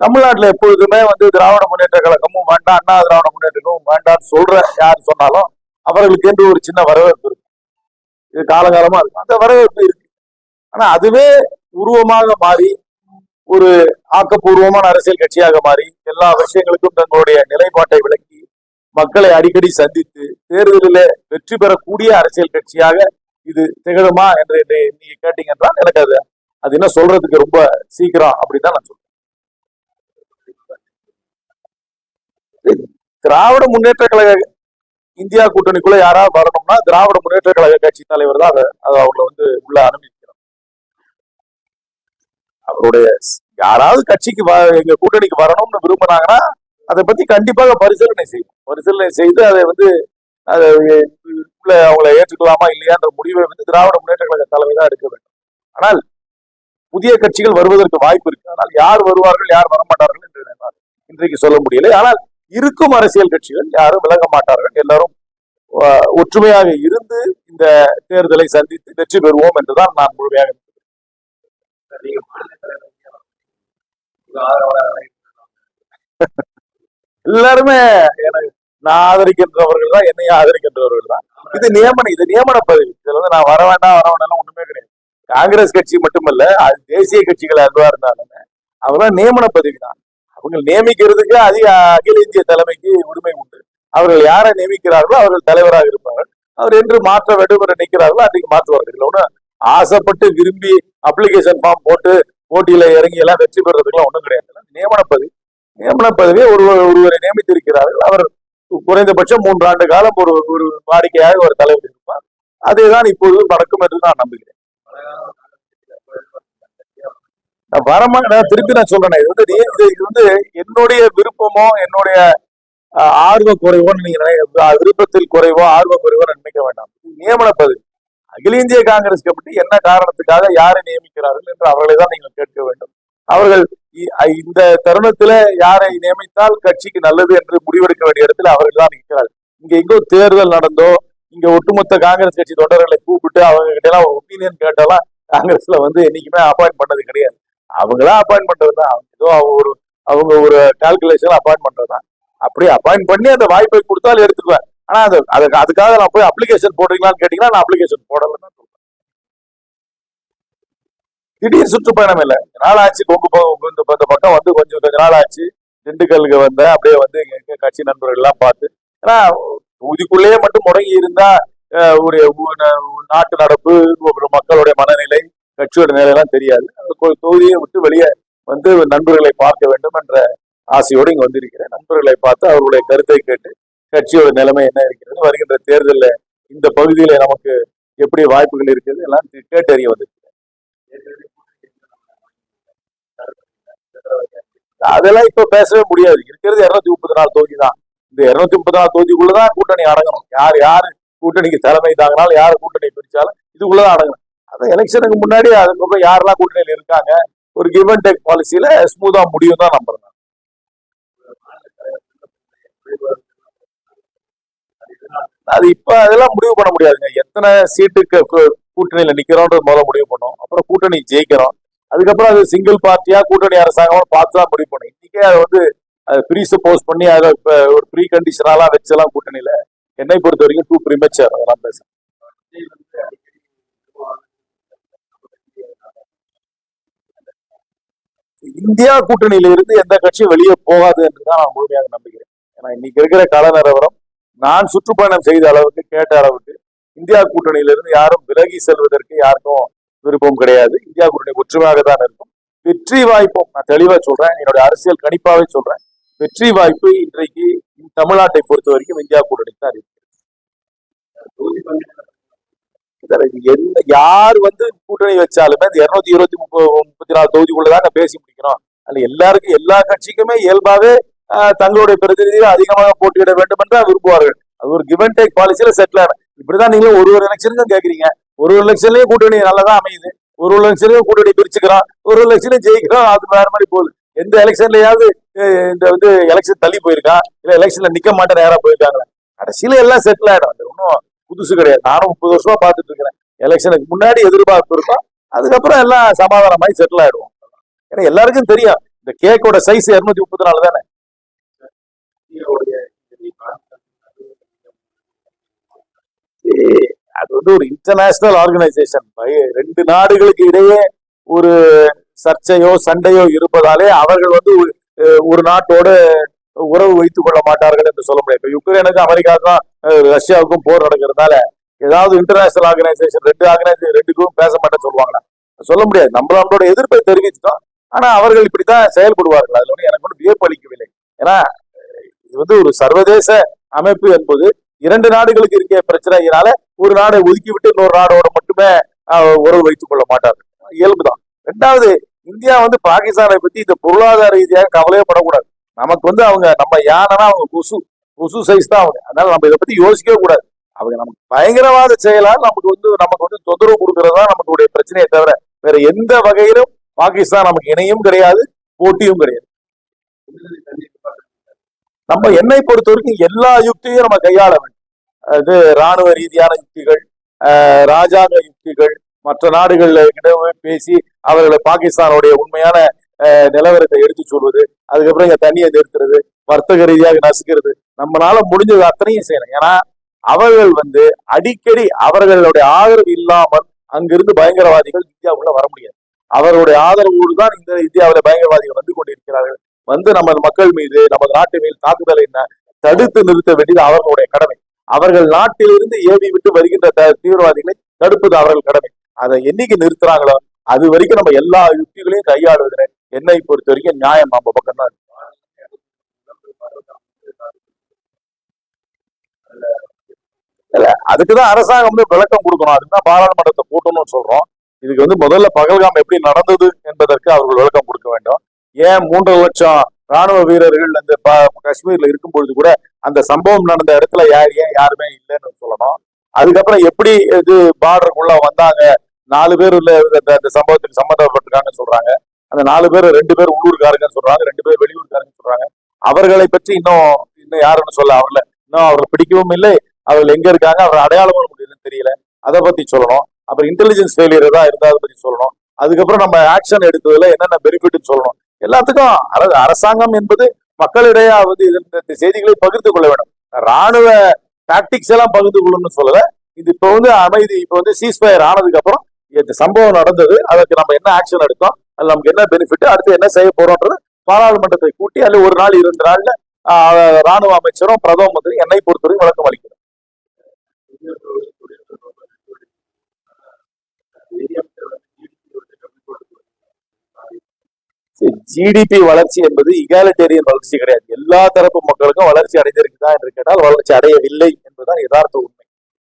தமிழ்நாட்டுல எப்பொழுதுமே வந்து திராவிட முன்னேற்ற கழகமும் வேண்டாம் அண்ணா திராவிட முன்னேற்றமும் வேண்டாம்னு சொல்ற யார் சொன்னாலும் அவர்களுக்கு என்று ஒரு சின்ன வரவேற்பு இருக்கு இது காலகாலமா இருக்கும். அந்த வரவேற்பு இருக்கு. ஆனா அதுவே உருவமாக மாறி ஒரு ஆக்கப்பூர்வமான அரசியல் கட்சியாக மாறி எல்லா விஷயங்களுக்கும் தங்களுடைய நிலைப்பாட்டை விளக்கி மக்களை அடிக்கடி சந்தித்து தேர்தலில் வெற்றி பெறக்கூடிய அரசியல் கட்சியாக இது திகழுமா என்று என்னை நீங்க கேட்டீங்க என்றால் எனக்கு அது அது என்ன சொல்றதுக்கு ரொம்ப சீக்கிரம் அப்படின்னு தான் நான் சொல்றேன். திராவிட முன்னேற்ற கழக இந்தியா கூட்டணிக்குள்ள யாராவது வரணும்னா திராவிட முன்னேற்ற கழக கட்சி தலைவர் தான் அதை அதை அவங்களை வந்து உள்ள அனுமதிக்கிறோம் அவருடைய யாராவது கட்சிக்கு வ- எங்க கூட்டணிக்கு வரணும்னு விரும்புனாங்கன்னா அதை பத்தி கண்டிப்பாக பரிசீலனை செய்யும் பரிசீலனை செய்து அதை வந்து அதை உள்ள அவங்களை ஏற்றுக்கலாமா இல்லையான்ற முடிவை வந்து திராவிட முன்னேற்ற கழக தலைமை தான் எடுக்க வேண்டும். ஆனால் புதிய கட்சிகள் வருவதற்கு வாய்ப்பு இருக்கு. ஆனால் யார் வருவார்கள் யார் வரமாட்டார்கள் என்று இன்றைக்கு சொல்ல முடியலை. ஆனால் இருக்கும் அரசியல் கட்சிகள் யாரும் விலக மாட்டார்கள். எல்லாரும் ஒற்றுமையாக இருந்து இந்த தேர்தலை சந்தித்து வெற்றி பெறுவோம் என்றுதான் நான் முழுமையாக எல்லாருமே எனக்கு நான் ஆதரிக்கின்றவர்கள் தான் என்னையும் ஆதரிக்கின்றவர்கள் தான். இது நியமனம் இது நியமன பதவி. இதுல வந்து நான் வர வேண்டாம் வர வேண்டாம் ஒண்ணுமே கிடையாது. காங்கிரஸ் கட்சி மட்டுமல்ல அது தேசிய கட்சிகள் அதுவா இருந்தாலுமே அவங்களாம் நியமன பதவி தான் அவங்க நியமிக்கிறதுக்கு அதிக அகில இந்திய தலைமைக்கு உரிமை உண்டு. அவர்கள் யாரை நியமிக்கிறார்களோ அவர்கள் தலைவராக இருப்பார்கள். அவர் என்று மாற்ற வேண்டும் என்று நிற்கிறார்களோ அன்றைக்கு மாற்றுவார்கள் இல்லை ஒன்றும் ஆசைப்பட்டு விரும்பி அப்ளிகேஷன் ஃபார்ம் போட்டு போட்டியில இறங்கி எல்லாம் வெற்றி பெறதுக்குலாம் ஒன்றும் கிடையாது. நியமன பதவி. நியமன பதவியை ஒருவர் ஒருவரை நியமித்திருக்கிறார்கள். அவர் குறைந்தபட்சம் மூன்று ஆண்டு காலம் ஒரு ஒரு வாடிக்கையாக ஒரு தலைவர் இருப்பார். அதேதான் இப்பொழுது நடக்கும் என்று நான் நம்புகிறேன். நான் வரமா நான் திருப்பி நான் சொல்றேன். இது வந்து நீ- இது வந்து என்னுடைய விருப்பமோ என்னுடைய ஆர்வ குறைவோன்னு நீங்க விருப்பத்தில் குறைவோ ஆர்வ குறைவோ நினைக்க வேண்டாம். நியமனப்பது நியமன அகில இந்திய காங்கிரஸ் கமிட்டி என்ன காரணத்துக்காக யாரை நியமிக்கிறார்கள் என்று அவர்களை தான் நீங்கள் கேட்க வேண்டும். அவர்கள் இ- இந்த தருணத்துல யாரை நியமித்தால் கட்சிக்கு நல்லது என்று முடிவெடுக்க வேண்டிய இடத்துல அவர்கள் தான் நிற்கிறார்கள். இங்க எங்கோ தேர்தல் நடந்தோ இங்க ஒட்டுமொத்த காங்கிரஸ் கட்சி தொண்டர்களை கூப்பிட்டு அவங்க கிட்ட எல்லாம் ஒப்பீனியன் கேட்டாலாம் காங்கிரஸ்ல வந்து என்னைக்குமே அப்பாயிண்ட் பண்ணது கிடையாது. அவங்களா அப்பாயின் பண்றது தான் ஏதோ அவங்க ஒரு அவங்க ஒரு கால்குலேஷன் அப்பாயின் பண்றது தான் அப்படி அப்பாயின் பண்ணி அந்த வாய்ப்பை கொடுத்தாலும் எடுத்துக்குவேன். ஆனா அது அதுக்கு அதுக்காக நான் போய் அப்ளிகேஷன் போடுறீங்களான்னு கேட்டீங்கன்னா நான் அப்ளிகேஷன் போடலன்னு சொல்றேன். திடீர் சுற்றுப்பயணம் இல்லை. கொஞ்ச நாள் ஆச்சு கொங்கு இந்த பக்கம் வந்து கொஞ்சம் கொஞ்ச நாள் ஆச்சு. திண்டுக்கலுக்கு வந்தேன். அப்படியே வந்து எங்க கட்சி நண்பர்கள் எல்லாம் பார்த்து ஏன்னா தொகுதிக்குள்ளேயே மட்டும் முடங்கி இருந்தா ஒரு நாட்டு நடப்பு மக்களுடைய மனநிலை கட்சியோட நிலையெல்லாம் தெரியாது. அந்த தொகுதியை விட்டு வெளியே வந்து நண்பர்களை பார்க்க வேண்டும் என்ற ஆசையோடு இங்கே வந்திருக்கிறேன். நண்பர்களை பார்த்து அவர்களுடைய கருத்தை கேட்டு கட்சியோட நிலைமை என்ன இருக்கிறது வருகின்ற தேர்தலில் இந்த பகுதியில நமக்கு எப்படி வாய்ப்புகள் இருக்குது எல்லாம் கேட்டறிய வந்திருக்கிறேன். அதெல்லாம் இப்ப பேசவே முடியாது. இருக்கிறது இருநூத்தி முப்பத்தி நாலு தொகுதி தான். இந்த இருநூத்தி முப்பத்தி நாலு தொகுதிக்குள்ளதான் கூட்டணி அடங்கணும். யார் யார் கூட்டணிக்கு தலைமை தாங்கினாலும் யார் கூட்டணி பிரிச்சாலும் இதுக்குள்ளதான் அடங்கணும். அந்த எலெக்ஷனுக்கு முன்னாடி அதுக்கப்புறம் யாரெல்லாம் கூட்டணியில் இருக்காங்க ஒரு கிவ் அண்ட் டேக் பாலிசியில ஸ்மூதா முடியும் தான் நம்புறேன் அது இப்ப அதெல்லாம் முடிவு பண்ண முடியாதுங்க. எத்தனை சீட்டுக்கு கூட்டணியில நிக்கிறோன்றது முதல்ல முடிவு பண்ணோம். அப்புறம் கூட்டணி ஜெயிக்கிறோம். அதுக்கப்புறம் அது சிங்கிள் பார்ட்டியா கூட்டணி அரசாங்கம் பார்த்து தான் முடிவு பண்ணும். இன்னைக்கே அதை வந்து அது ப்ரீ சப்போஸ் பண்ணி அதை இப்ப ஒரு ப்ரீ கண்டிஷனாலாம் வச்செல்லாம் கூட்டணியில. என்னை பொறுத்த வரைக்கும் டூ ப்ரீமேச்சர் அதெல்லாம் பேசுறேன் இந்தியா கூட்டணியில இருந்து எந்த கட்சியும் வெளியே போகாது என்றுதான் நான் முழுமையாக நம்புகிறேன். ஏன்னா இன்னைக்கு இருக்கிற கால நிலவரம் நான் சுற்றுப்பயணம் செய்த அளவுக்கு கேட்ட அளவுக்கு இந்தியா கூட்டணியிலிருந்து யாரும் விலகி செல்வதற்கு யாருக்கும் விருப்பம் கிடையாது. இந்தியா கூட்டணி ஒற்றுமையாக தான் இருக்கும். வெற்றி வாய்ப்பும் நான் தெளிவா சொல்றேன். என்னுடைய அரசியல் கணிப்பாவே சொல்றேன். வெற்றி வாய்ப்பு இன்றைக்கு தமிழ்நாட்டை பொறுத்த வரைக்கும் இந்தியா கூட்டணி தான் இருக்கு இதுல என்ன யார் வந்து கூட்டணி வச்சாலுமே இந்த இருநூத்தி இருபத்தி முப்பது முப்பத்தி நாலு தொகுதிக்குள்ளதாங்க பேசி முடிக்கணும். அதில் எல்லாருக்கும் எல்லா கட்சிக்குமே இயல்பாவே தங்களுடைய பிரதிநிதிகள் அதிகமாக போட்டியிட வேண்டும் என்று விரும்புவார்கள். அது ஒரு கிவ் அண்ட் டேக் பாலிசியில செட்டில் ஆகும் இப்படிதான் நீங்களும் ஒரு ஒரு எலெக்ஷனுக்கும் கேட்குறீங்க ஒரு ஒரு எலெக்ஷன்லயும் கூட்டணி நல்லதா அமையுது. ஒரு ஒரு எலெக்ஷன்லயும் கூட்டணி பிரிச்சுக்கிறோம். ஒரு ஒரு எலெக்ஷன்லயும் ஜெயிக்கிறோம். அது வேற மாதிரி போகுது. எந்த எலெக்ஷன்லயாவது இந்த வந்து எலெக்ஷன் தள்ளி போயிருக்கா? இல்ல எலெக்ஷன்ல நிக்க மாட்டேன் நேரா போயிருக்காங்களா? கடைசியில எல்லாம் செட்டில் ஆயிடும். அது ஒன்றும் புதுசு கிடையாது. நானும் முப்பது வருஷமா பார்த்துட்டு இருக்கிறேன். எலெக்ஷனுக்கு முன்னாடி எதிர்பார்ப்பு இருக்கும் அதுக்கப்புறம் எல்லாம் சமாதானமாய் செட்டில் ஆயிடுவோம். ஏன்னா எல்லாருக்கும் தெரியும். இந்த கேக்கோட சைஸ் இருநூத்தி முப்பத்தி நாலு தானே? அது வந்து ஒரு இன்டர்நேஷனல் ஆர்கனைசேஷன் ரெண்டு நாடுகளுக்கு இடையே ஒரு சர்ச்சையோ சண்டையோ இருப்பதாலே அவர்கள் வந்து ஒரு- நாட்டோட உறவு வைத்துக் கொள்ள மாட்டார்கள் என்று சொல்ல முடியாது. இப்ப யுக்ரைனுக்கும் அமெரிக்காவுக்கும் தான் ரஷ்யாவுக்கும் போர் நடக்கிறதுனால ஏதாவது இன்டர்நேஷனல் ஆர்கனைசேஷன் ரெண்டு ஆர்கனைசேஷன் ரெண்டுக்கும் பேச மாட்டேன்னு சொல்லுவாங்களா சொல்ல முடியாது. நம்ம நம்மளோட எதிர்ப்பை தெரிவிச்சிட்டோம் ஆனா அவர்கள் இப்படித்தான் செயல்படுவார்கள். அதுல வந்து எனக்கு ஒன்று வியப்பு அளிக்கவில்லை. ஏன்னா இது வந்து ஒரு சர்வதேச அமைப்பு என்பது இரண்டு நாடுகளுக்கு இருக்க பிரச்சனையினால ஒரு நாடை ஒதுக்கி விட்டு இன்னொரு நாடோட மட்டுமே உறவு வைத்துக் கொள்ள மாட்டார்கள். இயல்புதான். ரெண்டாவது இந்தியா வந்து பாகிஸ்தானை பத்தி இந்த பொருளாதார ரீதியாக கவலையே படக்கூடாது. நமக்கு வந்து அவங்க நம்ம யானைனா அவங்க கொசு கொசு சைஸ் தான் அவங்க. அதனால நம்ம இதை பத்தி யோசிக்கவே கூடாது. அவங்க நமக்கு பயங்கரவாத செயலால் நமக்கு வந்து நமக்கு வந்து தொந்தரவு கொடுக்கறதா நமக்கு பிரச்சனையை தவிர வேற எந்த வகையிலும் பாகிஸ்தான் நமக்கு இணையும் கிடையாது போட்டியும் கிடையாது. நம்ம என்னை பொறுத்த வரைக்கும் எல்லா யுக்தியும் நம்ம கையாள வேண்டும். அது ராணுவ ரீதியான யுக்திகள் ராஜாங்க யுக்திகள் மற்ற நாடுகள்ல கிட்ட பேசி அவர்களை பாகிஸ்தானுடைய உண்மையான நிலவரத்தை எடுத்து சொல்வது அதுக்கப்புறம் இங்க தண்ணியை நிறுத்துறது வர்த்தக ரீதியாக நசுக்கிறது. நம்மளால முடிஞ்சது அத்தனையும் செய்யணும். ஏன்னா அவர்கள் வந்து அடிக்கடி அவர்களுடைய ஆதரவு இல்லாமல் அங்கிருந்து பயங்கரவாதிகள் இந்தியாவுக்குள்ள வர முடியாது. அவர்களுடைய ஆதரவோடு தான் இந்த இந்தியாவில் பயங்கரவாதிகள் வந்து கொண்டிருக்கிறார்கள். வந்து நமது மக்கள் மீது நமது நாட்டு மீது தாக்குதலை என்ன தடுத்து நிறுத்த வேண்டியது அவர்களுடைய கடமை. அவர்கள் நாட்டிலிருந்து ஏவி விட்டு வருகின்ற த- தீவிரவாதிகளை தடுப்பது அவர்கள் கடமை. அதை என்னைக்கு நிறுத்துறாங்களோ அது வரைக்கும் நம்ம எல்லா யுக்திகளையும் கையாளுவதில் என்னை பொறுத்த வரைக்கும் நியாயம் நம்ம பக்கம் தான் இல்ல அதுக்குதான் அரசாங்கம் வந்து விளக்கம் கொடுக்கணும். அதுதான் பாராளுமன்றத்தை கூட்டணும்னு சொல்றோம். இதுக்கு வந்து முதல்ல பகல்காம் எப்படி நடந்தது என்பதற்கு அவர்கள் விளக்கம் கொடுக்க வேண்டும். ஏன் மூன்று லட்சம் ராணுவ வீரர்கள் அந்த ப- காஷ்மீர்ல இருக்கும் பொழுது கூட அந்த சம்பவம் நடந்த இடத்துல யார் ஏன் யாருமே இல்லைன்னு சொல்லணும். அதுக்கப்புறம் எப்படி இது பார்டருக்குள்ள வந்தாங்க? நாலு பேர் உள்ள இந்த சம்பவத்துக்கு சம்மந்தப்பட்டிருக்காங்கன்னு சொல்றாங்க. அந்த நாலு பேர் ரெண்டு பேர் உள்ளூர்காரங்கன்னு சொல்றாங்க ரெண்டு பேர் வெளியூர்காரங்கன்னு சொல்றாங்க. அவர்களை பற்றி இன்னும் இன்னும் யாருன்னு சொல்ல அவர்ல. இன்னும் அவர்களை பிடிக்கவும் இல்லை. அவர்கள் எங்க இருக்காங்க அவர் அடையாளமும் முடியுதுன்னு தெரியல. அதை பத்தி சொல்லணும். அப்புறம் இன்டெலிஜென்ஸ் ஃபெயிலியர் தான் இருந்தா அதை பத்தி சொல்லணும். அதுக்கப்புறம் நம்ம ஆக்ஷன் எடுத்ததுல என்னென்ன பெனிஃபிட்னு சொல்லணும். எல்லாத்துக்கும் அதாவது அரசாங்கம் என்பது மக்களிடையே வந்து இந்த செய்திகளை பகிர்ந்து கொள்ள வேண்டும். ராணுவ டாக்டிக்ஸ் எல்லாம் பகிர்ந்து கொள்ளணும்னு சொல்லல. இது இப்போ வந்து அமைதி இப்போ வந்து சீஸ்ஃபயர் ஆனதுக்கு அப்புறம் இந்த சம்பவம் நடந்தது. அதற்கு நம்ம என்ன ஆக்ஷன் எடுத்தோம்? நமக்கு என்ன பெனிஃபிட் அடுத்து என்ன செய்ய போறோம்ன்றது பாராளுமன்றத்தை கூட்டி அல்ல ஒரு நாள் இரண்டு நாள்ல ராணுவ அமைச்சரும் பிரதம மந்திரி என்னை பொறுத்தவரைக்கும் விளக்கம் அளிக்கிறார் ஜிடிபி வளர்ச்சி என்பது இகாலிட்டேரியன் வளர்ச்சி கிடையாது. எல்லா தரப்பு மக்களுக்கும் வளர்ச்சி அடைந்திருக்குதா என்று கேட்டால் வளர்ச்சி அடையவில்லை என்பதுதான் யதார்த்த உண்மை.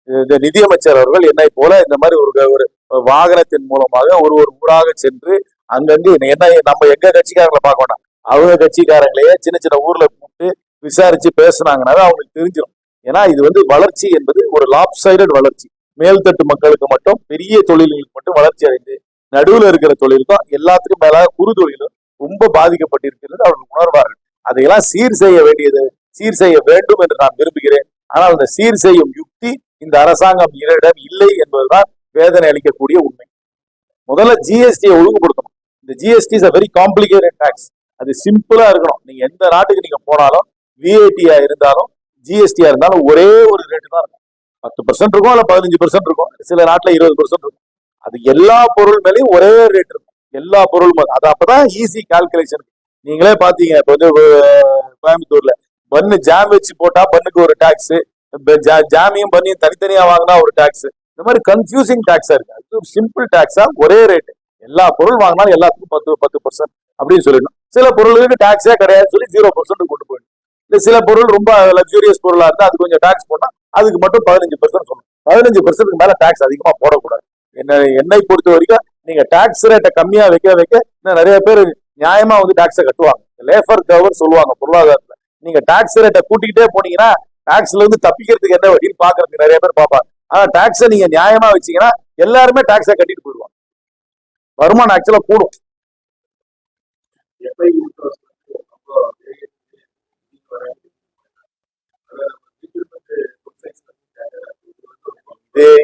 இந்த நிதியமைச்சர் அவர்கள் என்னை போல இந்த மாதிரி ஒரு ஒரு வாகனத்தின் மூலமாக ஒரு ஒரு ஊராக சென்று அங்கங்க என்ன நம்ம எங்க கட்சிக்காரங்களை பார்க்க வேண்டாம் அவங்க கட்சிக்காரங்களையே சின்ன சின்ன ஊர்ல கூப்பிட்டு விசாரிச்சு பேசுனாங்கனாவே அவங்களுக்கு தெரிஞ்சிடும் ஏன்னா இது வந்து வளர்ச்சி என்பது ஒரு லாப் சைடட் வளர்ச்சி. மேல்தட்டு மக்களுக்கு மட்டும் பெரிய தொழில்களுக்கு மட்டும் வளர்ச்சி அடைந்து நடுவுல இருக்கிற தொழிலுக்கும் எல்லாத்துக்கும் மேலாக குறு தொழிலும் ரொம்ப பாதிக்கப்பட்டிருக்கிறது அவர்கள் உணர்வார்கள். அதையெல்லாம் சீர் செய்ய வேண்டியது சீர் செய்ய வேண்டும் என்று நான் விரும்புகிறேன். ஆனால் அந்த சீர் செய்யும் யுக்தி இந்த அரசாங்கம் இடம் இல்லை என்பதுதான் வேதனை அளிக்கக்கூடிய உண்மை. முதல்ல ஜிஎஸ்டியை ஒழுங்குபடுத்தணும். இந்த GST is very complicated tax அது சிம்பிளா இருக்கணும். நீங்க எந்த நாட்டுக்கு நீங்க போனாலும் விஐடியா இருந்தாலும் ஜிஎஸ்டியா இருந்தாலும் ஒரே ஒரு ரேட்டு தான் இருக்கும். பத்து பர்சன்ட் இருக்கும் இல்ல பதினஞ்சு பர்சன்ட் இருக்கும். சில நாட்டுல இருபது பர்சன்ட் இருக்கும். அது எல்லா பொருள் மேலேயும் ஒரே ரேட் இருக்கும். எல்லா பொருள் மேல. அது அப்பதான் ஈஸி கால்குலேஷன் நீங்களே பாத்தீங்க இப்போ வந்து கோயம்புத்தூர்ல பண்ணு ஜாம் வச்சு போட்டா பன்னுக்கு ஒரு டாக்ஸ் ஜாமியும் பண்ணியும் தனித்தனியா வாங்கினா ஒரு டாக்ஸ் இந்த மாதிரி கன்ஃபியூசிங் டாக்ஸா இருக்கு. அது சிம்பிள் டாக்ஸா ஒரே ரேட்டு எல்லா பொருள் வாங்கினாலும் எல்லாத்துக்கும் பத்து பத்து பர்சன்ட் அப்படின்னு சொல்லிடணும். சில பொருளுக்கு டாக்ஸே கிடையாது சொல்லி ஜீரோ பர்சன்ட் கொண்டு போயிடணும். இல்ல சில பொருள் ரொம்ப லக்ஸூரியஸ் பொருளா இருந்தா அது கொஞ்சம் டாக்ஸ் போட்டா அதுக்கு மட்டும் பதினஞ்சு பர்சன்ட் சொல்லணும். பதினஞ்சு பர்சன்ட்க்கு மேல டாக்ஸ் அதிகமா போடக்கூடாது. என்ன என்னை பொறுத்த வரைக்கும் நீங்க டாக்ஸ் ரேட்டை கம்மியா வைக்க வைக்க இன்னும் நிறைய பேர் நியாயமா வந்து டாக்ஸை கட்டுவாங்க. லேபர் கவர் சொல்லுவாங்க பொருளாதாரத்துல. நீங்க டாக்ஸ் ரேட்டை கூட்டிக்கிட்டே போனீங்கன்னா டாக்ஸ்ல இருந்து தப்பிக்கிறதுக்கு என்ன வழின்னு பாக்குறதுக்கு நிறைய பேர் பார்ப்பாங்க. ஆனா டாக்ஸை நீங்க நியாயமா வச்சீங்கன்னா எல்லாருமே டாக்ஸை கட்டிட்டு போயிடுவாங்க. வருமானம் ஆக்சுவலா கூடும்.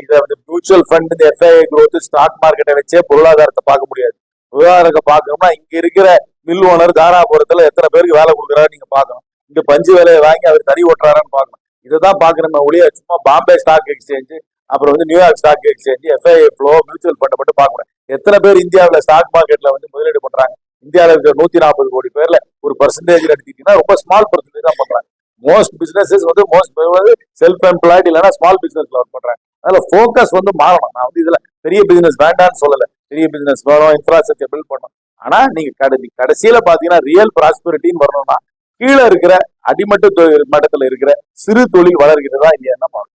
இதை வந்து மியூச்சுவல் ஃபண்ட் இந்த எஃப்ஐ growth ஸ்டாக் மார்க்கெட்டை வச்சே பொருளாதாரத்தை பார்க்க முடியாது. விவகாரத்தை பார்க்கணும்னா இங்க இருக்கிற மில் ஓனர் தாராபுரத்துல எத்தனை பேருக்கு வேலை கொடுக்குறாரு நீங்க பார்க்கணும். இங்க பஞ்சு வேலையை வாங்கி அவர் தறி ஓட்டுறாரான்னு பார்க்கணும். இதுதான் பார்க்கணுமே ஒளிய சும்மா பாம்பே ஸ்டாக் எக்ஸ்சேஞ்சு அப்புறம் வந்து New York stock exchange FI flow mutual ஃபண்டை மட்டும் பார்க்கணும் எத்தனை பேர் இந்தியாவில் ஸ்டாக் மார்க்கெட்ல வந்து முதலீடு பண்றாங்க? இந்தியாவில் இருக்கிற நூத்தி நாற்பது கோடி பேர்ல ஒரு பர்சன்டேஜ் எடுத்துக்கிட்டீங்கன்னா ரொம்ப ஸ்மால் பர்சன்டேஜ் தான் பண்றாங்க. மோஸ்ட் பிசினஸஸ் வந்து மோஸ்ட் செல்ஃப் எம்ப்ளாய்டு இல்லைன்னா ஸ்மால் பிசினஸ்ல ஒர்க் பண்றாங்க. அதனால ஃபோக்கஸ் வந்து மாறணும். நான் வந்து இதுல பெரிய பிசினஸ் வேண்டாம்னு சொல்லல. பெரிய பிசினஸ் வரும் இன்ஃப்ராஸ்ட்ரக்சர் பில்ட் பண்ணணும். ஆனா நீங்க கடைசி கடைசியில பாத்தீங்கன்னா ரியல் ப்ராஸ்பரிட்டின்னு வரணும்னா கீழே இருக்கிற அடிமட்ட தொழில் மட்டத்துல இருக்கிற சிறு தொழில் வளர்கிறதா இல்லையா பார்க்கணும்.